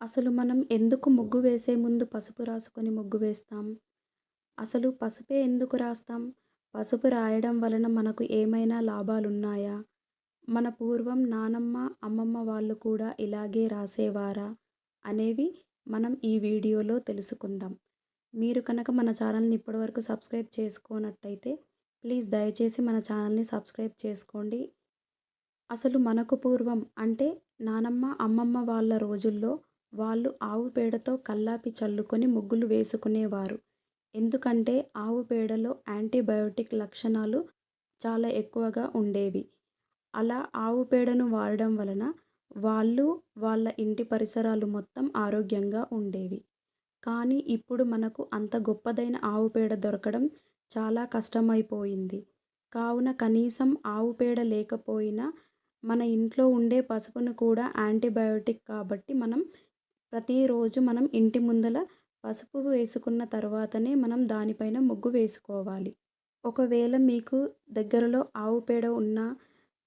అసలు మనం ఎందుకు ముగ్గు వేసే ముందు పసుపు రాసుకొని ముగ్గు వేస్తాం? అసలు పసుపే ఎందుకు రాస్తాం? పసుపు రాయడం వలన మనకు ఏమైనా లాభాలున్నాయా? మన పూర్వం నానమ్మ, అమ్మమ్మ వాళ్ళు కూడా ఇలాగే రాసేవారా? అనేవి మనం ఈ వీడియోలో తెలుసుకుందాం. మీరు కనుక మన ఛానల్‌ని ఇప్పటివరకు సబ్స్క్రైబ్ చేసుకోనట్టయితే ప్లీజ్ దయచేసి మన ఛానల్‌ని సబ్స్క్రైబ్ చేసుకోండి. అసలు మనకు పూర్వం అంటే నానమ్మ, అమ్మమ్మ వాళ్ళ రోజుల్లో వాళ్ళు ఆవు పేడతో కల్లాపి చల్లుకొని ముగ్గులు వేసుకునేవారు. ఎందుకంటే ఆవు పేడలో యాంటీబయోటిక్ లక్షణాలు చాలా ఎక్కువగా ఉండేవి. అలా ఆవు పేడను వాడడం వలన వాళ్ళు, వాళ్ళ ఇంటి పరిసరాలు మొత్తం ఆరోగ్యంగా ఉండేవి. కానీ ఇప్పుడు మనకు అంత గొప్పదైన ఆవు పేడ దొరకడం చాలా కష్టమైపోయింది. కావున కనీసం ఆవు పేడ లేకపోయినా మన ఇంట్లో ఉండే పసుపును కూడా యాంటీబయోటిక్ కాబట్టి మనం ప్రతిరోజు మనం ఇంటి ముందల పసుపు వేసుకున్న తర్వాతనే మనం దానిపైన ముగ్గు వేసుకోవాలి. ఒకవేళ మీకు దగ్గరలో ఆవు పేడ ఉన్నా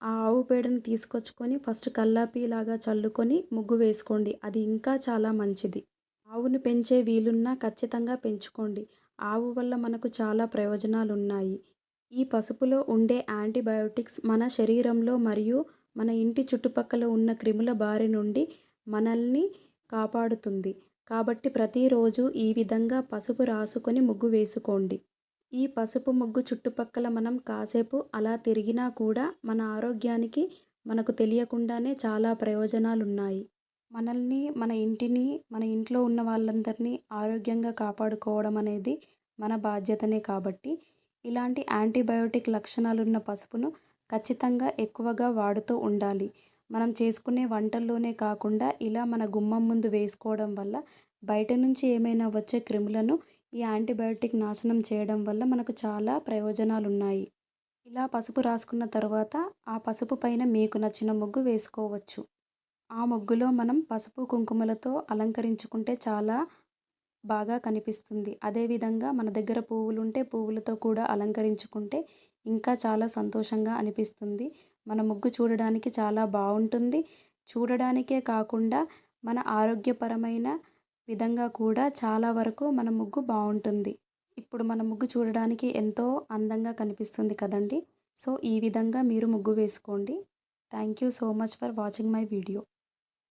ఆ ఆవు పేడను తీసుకొచ్చుకొని ఫస్ట్ కల్లాపిలాగా చల్లుకొని ముగ్గు వేసుకోండి. అది ఇంకా చాలా మంచిది. ఆవును పెంచే వీలున్నా ఖచ్చితంగా పెంచుకోండి. ఆవు వల్ల మనకు చాలా ప్రయోజనాలు ఉన్నాయి ఈ పసుపులో ఉండే యాంటీబయోటిక్స్ మన శరీరంలో మరియు మన ఇంటి చుట్టుపక్కల ఉన్న క్రిముల బారి నుండి మనల్ని కాపాడుతుంది. కాబట్టి ప్రతిరోజు ఈ విధంగా పసుపు రాసుకొని ముగ్గు వేసుకోండి. ఈ పసుపు ముగ్గు చుట్టుపక్కల మనం కాసేపు అలా తిరిగినా కూడా మన ఆరోగ్యానికి మనకు తెలియకుండానే చాలా ప్రయోజనాలు ఉన్నాయి మనల్ని, మన ఇంటిని, మన ఇంట్లో ఉన్న వాళ్ళందరినీ ఆరోగ్యంగా కాపాడుకోవడం అనేది మన బాధ్యతనే కాబట్టి ఇలాంటి యాంటీబయోటిక్ లక్షణాలున్న పసుపును ఖచ్చితంగా ఎక్కువగా వాడుతూ ఉండాలి. మనం చేసుకునే వంటల్లోనే కాకుండా ఇలా మన గుమ్మం ముందు వేసుకోవడం వల్ల బయట నుంచి ఏమైనా వచ్చే క్రిములను ఈ యాంటీబయోటిక్ నాశనం చేయడం వల్ల మనకు చాలా ప్రయోజనాలు ఉన్నాయి ఇలా పసుపు రాసుకున్న తర్వాత ఆ పసుపు పైన మీకు నచ్చిన ముగ్గు వేసుకోవచ్చు. ఆ ముగ్గులో మనం పసుపు, కుంకుమలతో అలంకరించుకుంటే చాలా బాగా కనిపిస్తుంది. అదేవిధంగా మన దగ్గర పువ్వులుంటే పువ్వులతో కూడా అలంకరించుకుంటే ఇంకా చాలా సంతోషంగా అనిపిస్తుంది. మన ముగ్గు చూడడానికి చాలా బాగుంటుంది చూడడానికే కాకుండా మన ఆరోగ్యపరమైన విధంగా కూడా చాలా వరకు మన ముగ్గు బాగుంటుంది ఇప్పుడు మన ముగ్గు చూడడానికి ఎంతో అందంగా కనిపిస్తుంది కదండీ! సో ఈ విధంగా మీరు ముగ్గు వేసుకోండి. Thank you so much for watching my video.